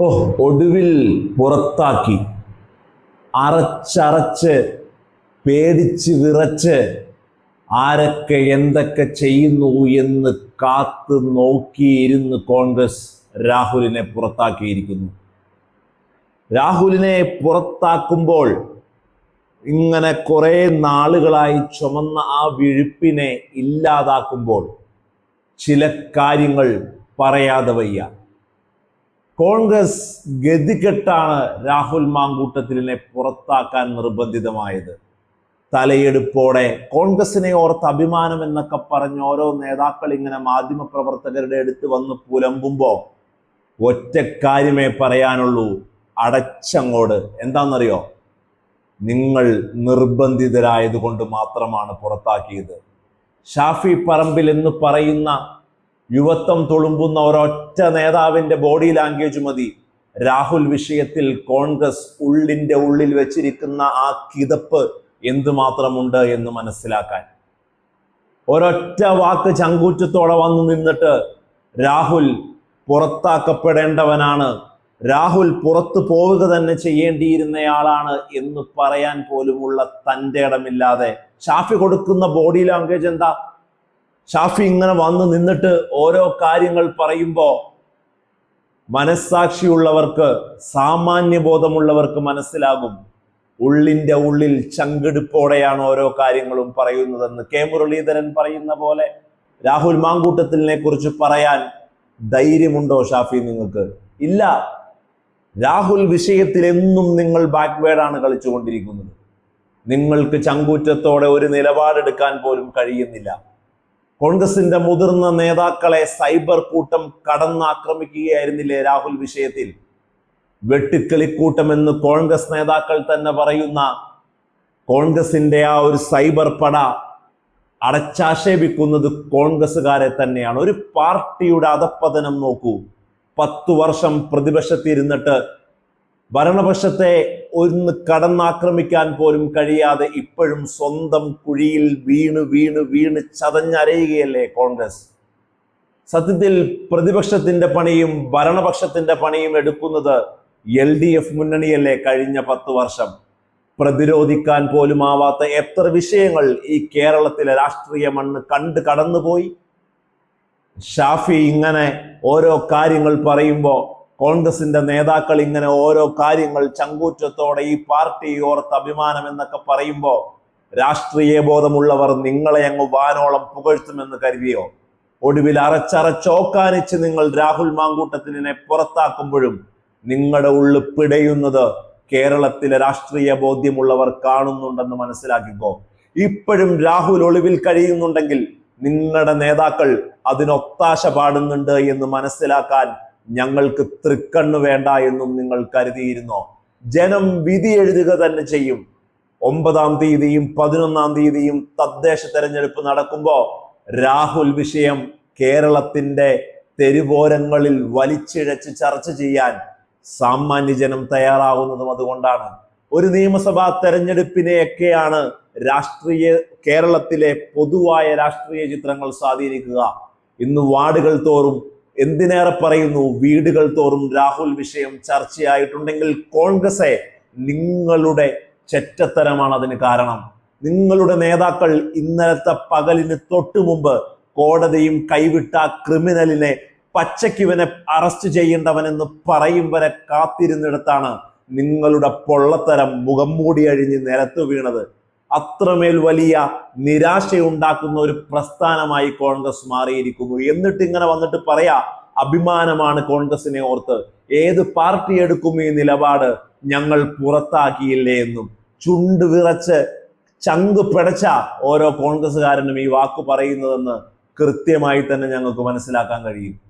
ഓ ഒടുവിൽ പുറത്താക്കി. അറച്ചറച്ച് പേടിച്ച് വിറച്ച് ആരൊക്കെ എന്തൊക്കെ ചെയ്യുന്നു എന്ന് കാത്ത് നോക്കിയിരുന്ന് കോൺഗ്രസ് രാഹുലിനെ പുറത്താക്കിയിരിക്കുന്നു. രാഹുലിനെ പുറത്താക്കുമ്പോൾ ഇങ്ങനെ കുറെ നാളുകളായി ചുമന്ന ആ വിഴുപ്പിനെ ഇല്ലാതാക്കുമ്പോൾ ചില കാര്യങ്ങൾ പറയാതെ വയ്യ. കോൺഗ്രസ് ഗതികെട്ടാണ് രാഹുൽ മാങ്കൂട്ടത്തിലിനെ പുറത്താക്കാൻ നിർബന്ധിതമായത്. തലയെടുപ്പോടെ കോൺഗ്രസിനെ ഓർത്ത് അഭിമാനം എന്നൊക്കെ പറഞ്ഞ് ഓരോ നേതാക്കൾ ഇങ്ങനെ മാധ്യമപ്രവർത്തകരുടെ അടുത്ത് വന്ന് പുലമ്പുമ്പോൾ ഒറ്റക്കാര്യമേ പറയാനുള്ളൂ അടച്ചങ്ങോട്. എന്താണെന്നറിയോ? നിങ്ങൾ നിർബന്ധിതരായത് കൊണ്ട് മാത്രമാണ് പുറത്താക്കിയത്. ഷാഫി പറമ്പിൽ എന്ന് പറയുന്ന യുവത്വം തുളുമ്പുന്ന ഒരൊറ്റ നേതാവിന്റെ ബോഡി ലാംഗ്വേജ് മതി. രാഹുൽ വിഷയത്തിൽ കോൺഗ്രസ് ഉള്ളിന്റെ ഉള്ളിൽ വെച്ചിരിക്കുന്ന ആ കിതപ്പ് എന്തുമാത്രമുണ്ട് എന്ന് മനസ്സിലാക്കാൻ. ഒരൊറ്റ വാക്ക് ചങ്കൂറ്റത്തോടെ വന്നു നിന്നിട്ട് രാഹുൽ പുറത്താക്കപ്പെടേണ്ടവനാണ്. രാഹുൽ പുറത്തു പോവുക തന്നെ ചെയ്യേണ്ടിയിരുന്നയാളാണ് എന്ന് പറയാൻ പോലുമുള്ള തന്റെ ഇടമില്ലാതെ. ഷാഫി കൊടുക്കുന്ന ബോഡി ലാംഗ്വേജ് എന്താ? ഷാഫി ഇങ്ങനെ വന്ന് നിന്നിട്ട് ഓരോ കാര്യങ്ങൾ പറയുമ്പോൾ മനസ്സാക്ഷിയുള്ളവർക്ക് സാമാന്യബോധമുള്ളവർക്ക് മനസ്സിലാകും. ഉള്ളിന്റെ ഉള്ളിൽ ചങ്കെടുപ്പോടെയാണ് ഓരോ കാര്യങ്ങളും പറയുന്നതെന്ന്. കെ മുരളീധരൻ പറയുന്ന പോലെ രാഹുൽ മാങ്കൂട്ടത്തിലിനെ കുറിച്ച് പറയാൻ ധൈര്യമുണ്ടോ ഷാഫി നിങ്ങൾക്ക്? ഇല്ല. രാഹുൽ വിഷയത്തിൽ എന്നും നിങ്ങൾ ബാക്ക്വേഡാണ് കളിച്ചുകൊണ്ടിരിക്കുന്നത്. നിങ്ങൾക്ക് ചങ്കൂറ്റത്തോടെ ഒരു നിലപാടെടുക്കാൻ പോലും കഴിയുന്നില്ല. കോൺഗ്രസിന്റെ മുതിർന്ന നേതാക്കളെ സൈബർ കൂട്ടം കടന്നാക്രമിക്കുകയായിരുന്നില്ലേ രാഹുൽ വിഷയത്തിൽ? വെട്ടിക്കളിക്കൂട്ടം എന്ന് കോൺഗ്രസ് നേതാക്കൾ തന്നെ പറയുന്ന കോൺഗ്രസിന്റെ ആ ഒരു സൈബർ പട അടച്ചാക്ഷേപിക്കുന്നത് കോൺഗ്രസ്സുകാരെ തന്നെയാണ്. ഒരു പാർട്ടിയുടെ അധപ്പതനം നോക്കൂ. പത്തു വർഷം പ്രതിപക്ഷത്തിരുന്നിട്ട് ഭരണപക്ഷത്തെ ഒന്ന് കടന്നാക്രമിക്കാൻ പോലും കഴിയാതെ ഇപ്പോഴും സ്വന്തം കുഴിയിൽ വീണ് വീണ് വീണ് ചതഞ്ഞരയുകയല്ലേ കോൺഗ്രസ്? സത്യത്തിൽ പ്രതിപക്ഷത്തിന്റെ പണിയും ഭരണപക്ഷത്തിന്റെ പണിയും എടുക്കുന്നത് എൽ ഡി എഫ് മുന്നണിയല്ലേ കഴിഞ്ഞ പത്ത് വർഷം? പ്രതിരോധിക്കാൻ പോലും ആവാത്ത എത്ര വിഷയങ്ങൾ ഈ കേരളത്തിലെ രാഷ്ട്രീയ മണ്ണ് കണ്ട് കടന്നുപോയി? ഷാഫി ഇങ്ങനെ ഓരോ കാര്യങ്ങൾ പറയുമ്പോൾ കോൺഗ്രസിന്റെ നേതാക്കൾ ഇങ്ങനെ ഓരോ കാര്യങ്ങൾ ചങ്കൂറ്റത്തോടെ ഈ പാർട്ടി ഓർത്ത് അഭിമാനം എന്നൊക്കെ പറയുമ്പോൾ രാഷ്ട്രീയ ബോധമുള്ളവർ നിങ്ങളെ അങ്ങ് വാനോളം പുകഴ്ത്തുമെന്ന് കരുതിയോ? ഒടുവിൽ അറച്ചറച്ചോക്കാനിച്ച് നിങ്ങൾ രാഹുൽ മാങ്കൂട്ടത്തിനെ പുറത്താക്കുമ്പോഴും നിങ്ങളുടെ ഉള്ളു പിടയുന്നത് കേരളത്തിലെ രാഷ്ട്രീയ ബോധ്യമുള്ളവർ കാണുന്നുണ്ടെന്ന് മനസ്സിലാക്കിക്കോ. ഇപ്പോഴും രാഹുൽ ഒളിവിൽ കഴിയുന്നുണ്ടെങ്കിൽ നിങ്ങളുടെ നേതാക്കൾ അതിനൊത്താശ പാടുന്നുണ്ട് എന്ന് മനസ്സിലാക്കാൻ ഞങ്ങൾക്ക് തൃക്കണ്ണു വേണ്ട എന്നും നിങ്ങൾ കരുതിയിരുന്നോ? ജനം വിധി എഴുതുക തന്നെ ചെയ്യും. ഒമ്പതാം തീയതിയും പതിനൊന്നാം തീയതിയും തദ്ദേശ തെരഞ്ഞെടുപ്പ് നടക്കുമ്പോൾ രാഹുൽ വിഷയം കേരളത്തിന്റെ തെരുവോരങ്ങളിൽ വലിച്ചിഴച്ച് ചർച്ച ചെയ്യാൻ സാമാന്യ ജനം തയ്യാറാകുന്നതും അതുകൊണ്ടാണ്. ഒരു നിയമസഭാ തെരഞ്ഞെടുപ്പിനെയൊക്കെയാണ് രാഷ്ട്രീയ കേരളത്തിലെ പൊതുവായ രാഷ്ട്രീയ ചിത്രങ്ങൾ സ്വാധീനിക്കുക. ഇന്ന് വാർഡുകൾ തോറും എന്തിനേറെ പറയുന്നു? വീടുകൾ തോറും രാഹുൽ വിഷയം ചർച്ചയായിട്ടുണ്ടെങ്കിൽ കോൺഗ്രസെ നിങ്ങളുടെ ചെറ്റത്തരമാണ് അതിന് കാരണം. നിങ്ങളുടെ നേതാക്കൾ ഇന്നലത്തെ പകലിന് തൊട്ടു മുമ്പ് കോടതിയും കൈവിട്ട ക്രിമിനലിനെ പച്ചയ്ക്കിവനെ അറസ്റ്റ് ചെയ്യേണ്ടവനെന്ന് പറയും വരെ കാത്തിരുന്നിടത്താണ് നിങ്ങളുടെ പൊള്ളത്തരം മുഖം മൂടി അഴിഞ്ഞ് നിലത്ത് വീണത്. അത്രമേൽ വലിയ നിരാശയുണ്ടാക്കുന്ന ഒരു പ്രസ്ഥാനമായി കോൺഗ്രസ് മാറിയിരിക്കുന്നു. എന്നിട്ട് ഇങ്ങനെ വന്നിട്ട് പറയാ അഭിമാനമാണ് കോൺഗ്രസിനെ ഓർത്ത്. ഏത് പാർട്ടി എടുക്കും ഈ നിലപാട് ഞങ്ങൾ പുറത്താക്കിയില്ലേ എന്നും. ചുണ്ട് വിറച്ച് ചങ്ക് പിടച്ച ഓരോ കോൺഗ്രസ്സുകാരനും ഈ വാക്ക് പറയുന്നതെന്ന് കൃത്യമായി തന്നെ ഞങ്ങൾക്ക് മനസ്സിലാക്കാൻ കഴിയും.